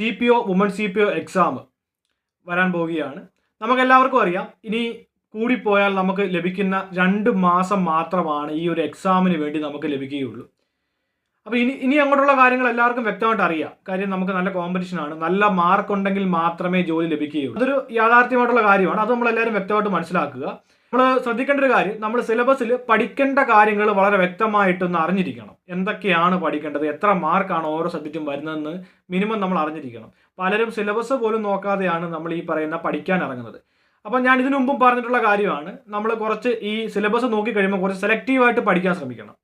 C P O woman C P O exam വരാൻ പോവുകയാണ്. നമുക്കെല്ലാവർക്കും അറിയാം. ഇനി കൂടിപ്പോയാൽ നമുക്ക് ലഭിക്കുന്ന രണ്ട് മാസം മാത്രമാണ് ഈ ഒരു എക്സാമിന് വേണ്ടി നമുക്ക് ലഭിക്കുകയുള്ളൂ. അപ്പോൾ ഇനി ഇനി അങ്ങോട്ടുള്ള കാര്യങ്ങൾ എല്ലാവർക്കും വ്യക്തമായിട്ട് അറിയാം. കാര്യം നമുക്ക് നല്ല കോമ്പറ്റീഷൻ ആണ്. നല്ല മാർക്ക് ഉണ്ടെങ്കിൽ മാത്രമേ ജോലി ലഭിക്കുകയുള്ളൂ. അതൊരു യാഥാർത്ഥ്യമായിട്ടുള്ള കാര്യമാണ്. അത് നമ്മളെല്ലാവരും വ്യക്തമായിട്ട് മനസ്സിലാക്കുക. നമ്മൾ ശ്രദ്ധിക്കേണ്ട ഒരു കാര്യം നമ്മൾ സിലബസിൽ പഠിക്കേണ്ട കാര്യങ്ങൾ വളരെ വ്യക്തമായിട്ടൊന്ന് അറിഞ്ഞിരിക്കണം. എന്തൊക്കെയാണ് പഠിക്കേണ്ടത് എത്ര മാർക്കാണ് ഓരോ സബ്ജക്റ്റും വരുന്നതെന്ന് മിനിമം നമ്മൾ അറിഞ്ഞിരിക്കണം. പലരും സിലബസ് പോലും നോക്കാതെയാണ് നമ്മൾ ഈ പറയുന്ന പഠിക്കാൻ ഇറങ്ങുന്നത്. അപ്പം ഞാൻ ഇതിനു മുമ്പും പറഞ്ഞിട്ടുള്ള കാര്യമാണ് നമ്മൾ കുറച്ച് ഈ സിലബസ് നോക്കി കഴിയുമ്പോൾ കുറച്ച് സെലക്റ്റീവായിട്ട് പഠിക്കാൻ ശ്രമിക്കണം.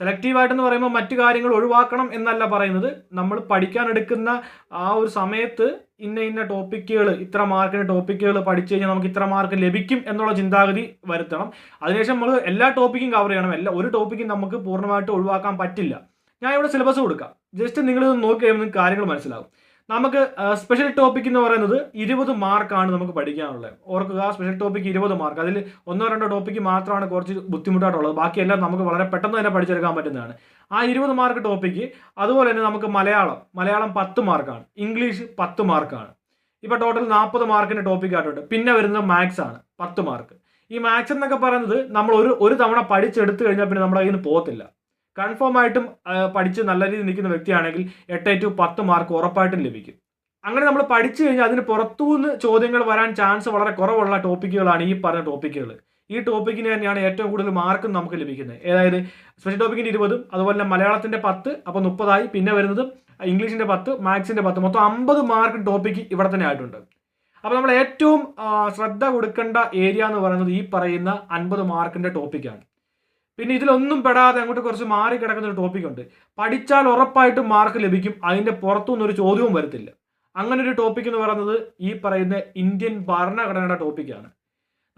സെലക്റ്റീവായിട്ട് എന്ന് പറയുമ്പോൾ മറ്റു കാര്യങ്ങൾ ഒഴിവാക്കണം എന്നല്ല പറയുന്നത്. നമ്മൾ പഠിക്കാൻ എടുക്കുന്ന ആ ഒരു സമയത്ത് ഇന്ന ഇന്ന ടോപ്പിക്കുകൾ ഇത്ര മാർക്കിന് ടോപ്പിക്കുകൾ പഠിച്ചു കഴിഞ്ഞാൽ നമുക്ക് ഇത്ര മാർക്ക് ലഭിക്കും എന്നുള്ള ചിന്താഗതി വരുത്തണം. അതിനുശേഷം നമ്മൾ എല്ലാ ടോപ്പിക്കും കവർ ചെയ്യണം. എല്ലാ ഒരു ടോപ്പിക്കും നമുക്ക് പൂർണമായിട്ട് ഒഴിവാക്കാൻ പറ്റില്ല. ഞാൻ ഇവിടെ സിലബസ് കൊടുക്കാം. ജസ്റ്റ് നിങ്ങളിത് നോക്കി കഴിയുമ്പോൾ നിങ്ങൾക്ക് കാര്യങ്ങൾ മനസ്സിലാവും. നമുക്ക് സ്പെഷ്യൽ ടോപ്പിക് എന്ന് പറയുന്നത് ഇരുപത് മാർക്കാണ് നമുക്ക് പഠിക്കാനുള്ളത്. ഓർക്കുക സ്പെഷ്യൽ ടോപ്പിക് ഇരുപത് മാർക്ക് അതിൽ ഒന്നോ രണ്ടോ ടോപ്പിക്ക് മാത്രമാണ് കുറച്ച് ബുദ്ധിമുട്ടായിട്ടുള്ളത്. ബാക്കിയെല്ലാം നമുക്ക് വളരെ പെട്ടെന്ന് തന്നെ പഠിച്ചെടുക്കാൻ പറ്റുന്നതാണ്. ആ ഇരുപത് മാർക്ക് ടോപ്പിക്ക് അതുപോലെ തന്നെ നമുക്ക് മലയാളം. മലയാളം പത്ത് മാർക്കാണ് ഇംഗ്ലീഷ് പത്ത് മാർക്കാണ് ഇപ്പോൾ ടോട്ടൽ നാൽപ്പത് മാർക്കിന്റെ ടോപ്പിക് ആയിട്ടുണ്ട്. പിന്നെ വരുന്നത് മാത്സ് ആണ്. പത്ത് മാർക്ക് ഈ മാത്സ് എന്നൊക്കെ പറയുന്നത് നമ്മൾ ഒരു ഒരു തവണ പഠിച്ചെടുത്തു കഴിഞ്ഞാൽ പിന്നെ നമ്മുടെ കയ്യിൽ നിന്ന് പോകത്തില്ല. കൺഫേം ആയിട്ടും പഠിച്ച് നല്ല രീതിയിൽ നിൽക്കുന്ന വ്യക്തിയാണെങ്കിൽ എട്ട് ടു പത്ത് മാർക്ക് ഉറപ്പായിട്ടും ലഭിക്കും. അങ്ങനെ നമ്മൾ പഠിച്ചു കഴിഞ്ഞാൽ അതിന് പുറത്തുനിന്ന് ചോദ്യങ്ങൾ വരാൻ ചാൻസ് വളരെ കുറവുള്ള ടോപ്പിക്കുകളാണ് ഈ പറഞ്ഞ ടോപ്പിക്കുകൾ ഈ ടോപ്പിക്കിന് തന്നെയാണ് ഏറ്റവും കൂടുതൽ മാർക്കും നമുക്ക് ലഭിക്കുന്നത്. അതായത് സ്പെഷ്യൽ ടോപ്പിക്കിന് ഇരുപതും അതുപോലെ തന്നെ മലയാളത്തിന്റെ പത്ത് അപ്പോൾ മുപ്പതായി പിന്നെ വരുന്നത് ഇംഗ്ലീഷിന്റെ പത്ത് മാത്സിന്റെ പത്ത് മൊത്തം അമ്പത് മാർക്ക് ടോപ്പിക്ക് ഇവിടെ തന്നെ ആയിട്ടുണ്ട്. അപ്പോൾ നമ്മൾ ഏറ്റവും ശ്രദ്ധ കൊടുക്കേണ്ട ഏരിയ എന്ന് പറയുന്നത് ഈ പറയുന്ന അൻപത് മാർക്കിന്റെ ടോപ്പിക്കാണ് പിന്നെ ഇതിലൊന്നും പെടാതെ അങ്ങോട്ട് കുറച്ച് മാറി കിടക്കുന്ന ഒരു ടോപ്പിക് ഉണ്ട്. പഠിച്ചാൽ ഉറപ്പായിട്ടും മാർക്ക് ലഭിക്കും. അതിന്റെ പുറത്തുനിന്നൊരു ചോദ്യവും വരത്തില്ല. അങ്ങനെ ഒരു ടോപ്പിക് എന്ന് പറയുന്നത് ഈ പറയുന്ന ഇന്ത്യൻ ഭരണഘടനയുടെ ടോപ്പിക്കാണ്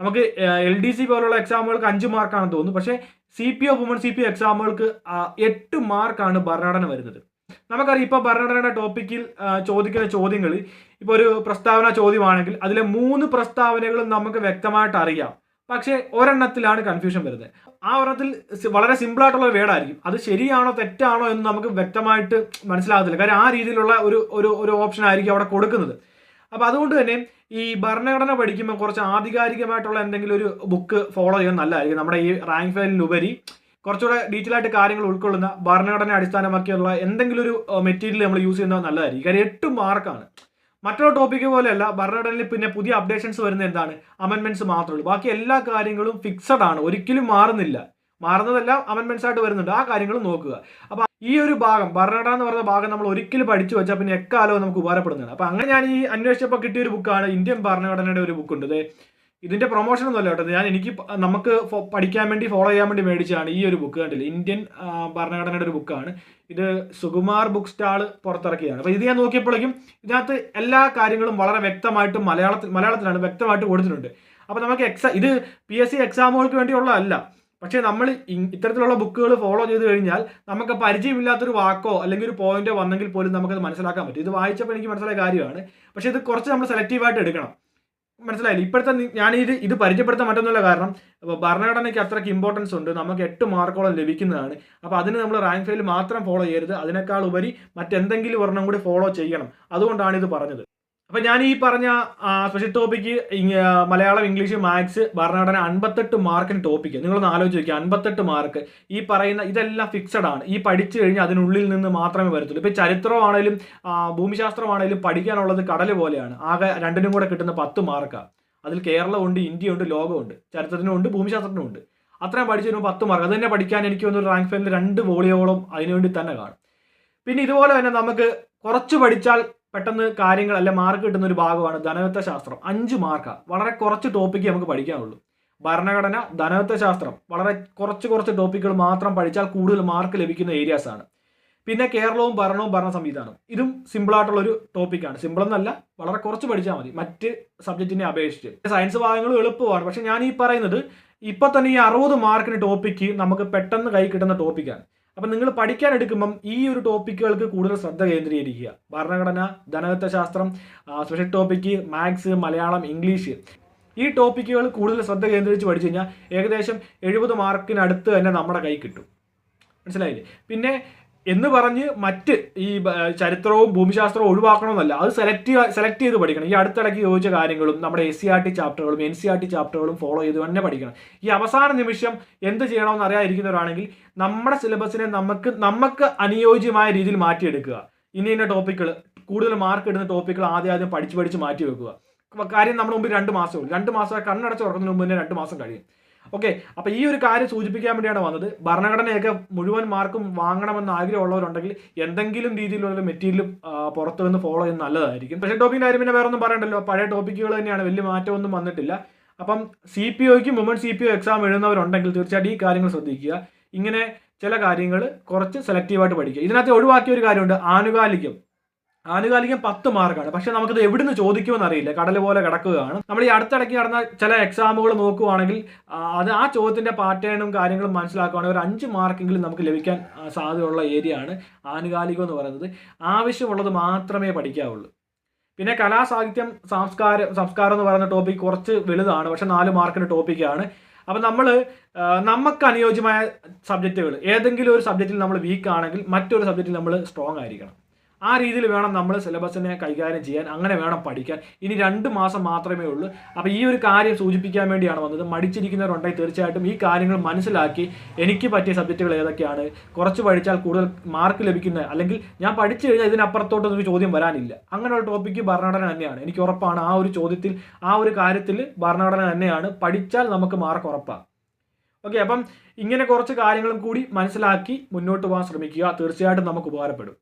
നമുക്ക് എൽ ഡി സി പോലുള്ള എക്സാമുകൾക്ക് അഞ്ച് മാർക്കാണെന്ന് തോന്നുന്നു. പക്ഷേ C P O woman C P എക്സാമുകൾക്ക് ആ, എട്ട് മാർക്കാണ് ഭരണഘടന വരുന്നത്. നമുക്കറിയാം ഇപ്പോൾ ഭരണഘടനയുടെ ടോപ്പിക്കിൽ ചോദിക്കുന്ന ചോദ്യങ്ങൾ ഇപ്പോൾ ഒരു പ്രസ്താവന ചോദ്യമാണെങ്കിൽ അതിലെ മൂന്ന് പ്രസ്താവനകളും നമുക്ക് വ്യക്തമായിട്ട് അറിയാം. പക്ഷേ ഒരെണ്ണത്തിലാണ് കൺഫ്യൂഷൻ വരുന്നത്. ആ ഒരെണ്ണത്തിൽ വളരെ സിമ്പിളായിട്ടുള്ള വേർഡായിരിക്കും അത് ശരിയാണോ തെറ്റാണോ എന്ന് നമുക്ക് വ്യക്തമായിട്ട് മനസ്സിലാകത്തില്ല. കാര്യം ആ രീതിയിലുള്ള ഒരു ഒരു ഒരു ഓപ്ഷൻ ആയിരിക്കും അവിടെ കൊടുക്കുന്നത്. അപ്പോൾ അതുകൊണ്ട് തന്നെ ഈ ഭരണഘടന പഠിക്കുമ്പോൾ കുറച്ച് ആധികാരികമായിട്ടുള്ള എന്തെങ്കിലും ഒരു ബുക്ക് ഫോളോ ചെയ്യാൻ നല്ലതായിരിക്കും. നമ്മുടെ ഈ റാങ്ക് ഫയലിലുപരി കുറച്ചുകൂടെ ഡീറ്റെയിൽ ആയിട്ട് കാര്യങ്ങൾ ഉൾക്കൊള്ളുന്ന ഭരണഘടന അടിസ്ഥാനമാക്കിയുള്ള എന്തെങ്കിലും ഒരു മെറ്റീരിയൽ നമ്മൾ യൂസ് ചെയ്യുന്നത് നല്ലതായിരിക്കും. കാര്യം എട്ട് മാർക്കാണ് മറ്റുള്ള ടോപ്പിക്ക് പോലെയല്ല ഭരണഘടനയിൽ പിന്നെ പുതിയ അപ്ഡേഷൻസ് വരുന്ന എന്താണ്? അമെൻമെന്റ്സ് മാത്രമേ ബാക്കി എല്ലാ കാര്യങ്ങളും ഫിക്സഡ് ആണ്. ഒരിക്കലും മാറുന്നില്ല. മാറുന്നതെല്ലാം അമെൻമെന്റ്സ് ആയിട്ട് വരുന്നുണ്ട്. ആ കാര്യങ്ങൾ നോക്കുക. അപ്പൊ ഈ ഒരു ഭാഗം ഭരണഘടന എന്ന് പറയുന്ന ഭാഗം നമ്മൾ ഒരിക്കലും പഠിച്ചു വെച്ചാൽ പിന്നെ എക്കാലവും നമുക്ക് ഉപകാരപ്പെടുന്നതാണ്. അപ്പൊ അങ്ങനെ ഞാൻ ഈ അന്വേഷിച്ചപ്പോൾ കിട്ടിയ ഒരു ബുക്കാണ് ഇന്ത്യൻ ഭരണഘടനയുടെ ഒരു ബുക്ക് ഉണ്ട്. ദേ ഇതിന്റെ പ്രൊമോഷൻ ഒന്നുമല്ല കേട്ടോ. ഞാൻ എനിക്ക് നമുക്ക് പഠിക്കാൻ വേണ്ടി ഫോളോ ചെയ്യാൻ വേണ്ടി മേടിച്ചതാണ് ഈ ഒരു ബുക്ക് കണ്ടില്ല? ഇന്ത്യൻ ഭരണഘടനയുടെ ഒരു ബുക്കാണ് ഇത് സുകുമാർ ബുക്ക് സ്റ്റാൾ പുറത്തിറക്കിയതാണ്. അപ്പോൾ ഇത് ഞാൻ നോക്കിയപ്പോഴേക്കും ഇതിനകത്ത് എല്ലാ കാര്യങ്ങളും വളരെ വ്യക്തമായിട്ട് മലയാളത്തിൽ മലയാളത്തിലാണ് വ്യക്തമായിട്ട് കൊടുത്തിട്ടുണ്ട്. അപ്പോൾ നമുക്ക് എക്സാം ഇത് പി എസ് സി എക്സാമുകൾക്ക് വേണ്ടിയുള്ളതല്ല. പക്ഷേ നമ്മൾ ഇത്തരത്തിലുള്ള ബുക്കുകൾ ഫോളോ ചെയ്ത് കഴിഞ്ഞാൽ നമുക്ക് പരിചയമില്ലാത്തൊരു വാക്കോ അല്ലെങ്കിൽ ഒരു പോയിന്റോ വന്നെങ്കിൽ പോലും നമുക്കത് മനസ്സിലാക്കാൻ പറ്റും. ഇത് വായിച്ചപ്പോൾ എനിക്ക് മനസ്സിലായ കാര്യമാണ്. പക്ഷേ ഇത് കുറച്ച് നമ്മൾ സെലക്റ്റീവായിട്ട് എടുക്കണം. മനസ്സിലായില്ല? ഇപ്പോഴത്തെ ഞാൻ ഇത് ഇത് പരിചയപ്പെടുത്താൻ മറ്റൊന്നുമില്ല കാരണം ഇപ്പോൾ ഭരണഘടനയ്ക്ക് അത്രയ്ക്ക് ഇമ്പോർട്ടൻസ് ഉണ്ട്. നമുക്ക് എട്ട് മാർക്കോളം ലഭിക്കുന്നതാണ്. അപ്പോൾ അതിന് നമ്മൾ റാങ്ക് ഫെയിൽ മാത്രം ഫോളോ ചെയ്യരുത്. അതിനേക്കാൾ ഉപരി മറ്റെന്തെങ്കിലും ഒരെണ്ണം കൂടി ഫോളോ ചെയ്യണം. അതുകൊണ്ടാണ് ഇത് പറഞ്ഞത്. അപ്പം ഞാൻ ഈ പറഞ്ഞ special topic Malayalam English maths ഭരണഘടന അൻപത്തെട്ട് മാർക്കിന് ടോപ്പിക്ക് നിങ്ങളൊന്ന് ആലോചിച്ച് നോക്കുക അൻപത്തെട്ട് മാർക്ക് ഈ പറയുന്ന ഇതെല്ലാം ഫിക്സഡ് ആണ്. ഈ പഠിച്ചു കഴിഞ്ഞാൽ അതിനുള്ളിൽ നിന്ന് മാത്രമേ വരത്തുള്ളൂ. ഇപ്പൊ ചരിത്രമാണേലും ഭൂമിശാസ്ത്രമാണേലും പഠിക്കാനുള്ളത് കടൽ പോലെയാണ്. ആകെ രണ്ടിനും കൂടെ കിട്ടുന്ന പത്ത് മാർക്കാണ് അതിൽ കേരളമുണ്ട് ഇന്ത്യയുണ്ട് ലോകമുണ്ട് ചരിത്രത്തിനും ഉണ്ട് ഭൂമിശാസ്ത്രത്തിനും ഉണ്ട് അത്രയും പഠിച്ചു വരുമ്പോൾ പത്ത് മാർക്ക് അത് തന്നെ പഠിക്കാൻ എനിക്ക് തോന്നുന്നു റാങ്ക് ഫെയിലിൽ രണ്ട് വോളിയോളം അതിനുവേണ്ടി തന്നെ കാണും. പിന്നെ ഇതുപോലെ തന്നെ നമുക്ക് കുറച്ച് പഠിച്ചാൽ പെട്ടെന്ന് കാര്യങ്ങൾ അല്ലെ മാർക്ക് കിട്ടുന്ന ഒരു ഭാഗമാണ് ധനവത്വ ശാസ്ത്രം. അഞ്ച് മാർക്കാണ് വളരെ കുറച്ച് ടോപ്പിക്ക് നമുക്ക് പഠിക്കാനുള്ളൂ. ഭരണഘടന ധനവത്വ ശാസ്ത്രം. വളരെ കുറച്ച് കുറച്ച് ടോപ്പിക്കുകൾ മാത്രം പഠിച്ചാൽ കൂടുതൽ മാർക്ക് ലഭിക്കുന്ന ഏരിയാസ് ആണ്. പിന്നെ കേരളവും ഭരണവും ഭരണ സംവിധാനം. ഇതും സിമ്പിൾ ആയിട്ടുള്ള ഒരു ടോപ്പിക്കാണ് സിമ്പിൾ എന്നല്ല വളരെ കുറച്ച് പഠിച്ചാൽ മതി. മറ്റ് സബ്ജക്റ്റിനെ അപേക്ഷിച്ച്. സയൻസ് ഭാഗങ്ങൾ എളുപ്പമാണ്. പക്ഷെ ഞാൻ ഈ പറയുന്നത് ഇപ്പൊ തന്നെ ഈ അറുപത് മാർക്കിന് ടോപ്പിക്ക് നമുക്ക് പെട്ടെന്ന് കൈ കിട്ടുന്ന ടോപ്പിക്കാണ് അപ്പം നിങ്ങൾ പഠിക്കാൻ എടുക്കുമ്പം ഈ ഒരു ടോപ്പിക്കുകൾക്ക് കൂടുതൽ ശ്രദ്ധ കേന്ദ്രീകരിക്കുക. ഭരണഘടന ധനകത്വ ശാസ്ത്രം special topic maths Malayalam English ഈ ടോപ്പിക്കുകൾ കൂടുതൽ ശ്രദ്ധ കേന്ദ്രീകരിച്ച് പഠിച്ചു കഴിഞ്ഞാൽ ഏകദേശം എഴുപത് മാർക്കിനടുത്ത് തന്നെ നമ്മുടെ കൈ കിട്ടും. മനസ്സിലായില്ലേ? പിന്നെ എന്ന് പറഞ്ഞ് മറ്റ് ഈ ചരിത്രവും ഭൂമിശാസ്ത്രവും ഒഴിവാക്കണമെന്നല്ല. അത് സെലക്ട് സെലക്ട് ചെയ്ത് പഠിക്കണം. ഈ അടുത്തിടയ്ക്ക് ചോദിച്ച കാര്യങ്ങളും നമ്മുടെ എസ് സി ആർ ടി ചാപ്റ്ററുകളും എൻ സി ആർ ടി ചാപ്റ്ററുകളും ഫോളോ ചെയ്ത് തന്നെ പഠിക്കണം. ഈ അവസാന നിമിഷം എന്ത് ചെയ്യണമെന്ന് അറിയാതിരിക്കുന്നവരാണെങ്കിൽ നമ്മുടെ സിലബസിനെ നമുക്ക് നമുക്ക് അനുയോജ്യമായ രീതിയിൽ മാറ്റിയെടുക്കുക. ഇനി ഇന്ന ടോപ്പിക്കുകൾ കൂടുതൽ മാർക്ക് ഇടുന്ന ടോപ്പിക്കുകൾ ആദ്യം ആദ്യം പഠിച്ച് പഠിച്ച് മാറ്റി വെക്കുക കാര്യം നമ്മുടെ മുമ്പിൽ രണ്ട് മാസമേ ഉള്ളൂ. രണ്ട് മാസം കണ്ണടച്ച് ഉറക്കുന്നതിന് മുമ്പ് തന്നെ രണ്ട് മാസം കഴിയും. ഓക്കെ അപ്പോൾ ഈ ഒരു കാര്യം സൂചിപ്പിക്കാൻ വേണ്ടിയാണ് വന്നത്. ഭരണഘടനയൊക്കെ മുഴുവൻ മാർക്കും വാങ്ങണമെന്ന് ആഗ്രഹമുള്ളവരുണ്ടെങ്കിൽ എന്തെങ്കിലും രീതിയിലുള്ള മെറ്റീരിയൽ പുറത്തു നിന്ന് ഫോളോ ചെയ്യുന്നത് നല്ലതായിരിക്കും. പക്ഷേ ടോപ്പിക് കാര്യം പിന്നെ വേറെ ഒന്നും പറയണ്ടല്ലോ. പഴയ ടോപ്പിക്കുകൾ തന്നെയാണ് വലിയ മാറ്റമൊന്നും വന്നിട്ടില്ല. അപ്പം C P ഒക്കും woman C P O exam എഴുതുന്നവരുണ്ടെങ്കിൽ തീർച്ചയായിട്ടും ഈ കാര്യങ്ങൾ ശ്രദ്ധിക്കുക. ഇങ്ങനെ ചില കാര്യങ്ങൾ കുറച്ച് സെലക്റ്റീവായിട്ട് പഠിക്കുക. ഇതിനകത്ത് ഒഴിവാക്കിയ ഒരു കാര്യമുണ്ട് ആനുകാലികം. ആനുകാലികം പത്ത് മാർക്കാണ്. പക്ഷെ നമുക്കിത് എവിടുന്ന് ചോദിക്കുമെന്ന് അറിയില്ല. കടൽ പോലെ കിടക്കുകയാണ്. നമ്മൾ ഈ അടുത്തിടയ്ക്ക് നടന്ന ചില എക്സാമുകൾ നോക്കുവാണെങ്കിൽ അത് ആ ചോദ്യത്തിന്റെ പാറ്റേണും കാര്യങ്ങളും മനസ്സിലാക്കുകയാണെങ്കിൽ ഒരു അഞ്ച് മാർക്കെങ്കിലും നമുക്ക് ലഭിക്കാൻ സാധ്യതയുള്ള ഏരിയ ആണ് ആനുകാലികം എന്ന് പറയുന്നത്. ആവശ്യമുള്ളത് മാത്രമേ പഠിക്കാവുള്ളൂ. പിന്നെ കലാസാഹിത്യം സംസ്കാരം സംസ്കാരം എന്ന് പറയുന്ന ടോപ്പിക് കുറച്ച് വലുതാണ്. പക്ഷെ നാല് മാർക്കിന്റെ ടോപ്പിക്കാണ് അപ്പം നമ്മൾ നമുക്ക് അനുയോജ്യമായ സബ്ജക്റ്റുകൾ ഏതെങ്കിലും ഒരു സബ്ജക്റ്റിൽ നമ്മൾ വീക്ക് ആണെങ്കിൽ മറ്റൊരു സബ്ജക്റ്റിൽ നമ്മൾ സ്ട്രോങ് ആയിരിക്കണം. ആ രീതിയിൽ വേണം നമ്മൾ സിലബസിനെ കൈകാര്യം ചെയ്യാൻ അങ്ങനെ വേണം പഠിക്കാൻ. ഇനി രണ്ട് മാസം മാത്രമേ ഉള്ളൂ. അപ്പോൾ ഈ ഒരു കാര്യം സൂചിപ്പിക്കാൻ വേണ്ടിയാണ് വന്നത്. മടിച്ചിരിക്കുന്നവരുണ്ടെങ്കിൽ തീർച്ചയായിട്ടും ഈ കാര്യങ്ങൾ മനസ്സിലാക്കി എനിക്ക് പറ്റിയ സബ്ജക്റ്റുകൾ ഏതൊക്കെയാണ് കുറച്ച് പഠിച്ചാൽ കൂടുതൽ മാർക്ക് ലഭിക്കുന്ന അല്ലെങ്കിൽ ഞാൻ പഠിച്ചു കഴിഞ്ഞാൽ ഇതിനപ്പുറത്തോട്ടൊരു ചോദ്യം വരാനില്ല. അങ്ങനെയുള്ള ടോപ്പിക്ക് ഭരണഘടന തന്നെയാണ്. എനിക്ക് ഉറപ്പാണ് ആ ഒരു ചോദ്യത്തിൽ ആ ഒരു കാര്യത്തിൽ ഭരണഘടന തന്നെയാണ്. പഠിച്ചാൽ നമുക്ക് മാർക്ക് ഉറപ്പാണ് ഓക്കെ അപ്പം ഇങ്ങനെ കുറച്ച് കാര്യങ്ങളും കൂടി മനസ്സിലാക്കി മുന്നോട്ട് പോകാൻ ശ്രമിക്കുക. തീർച്ചയായിട്ടും നമുക്ക് ഉപകാരപ്പെടും.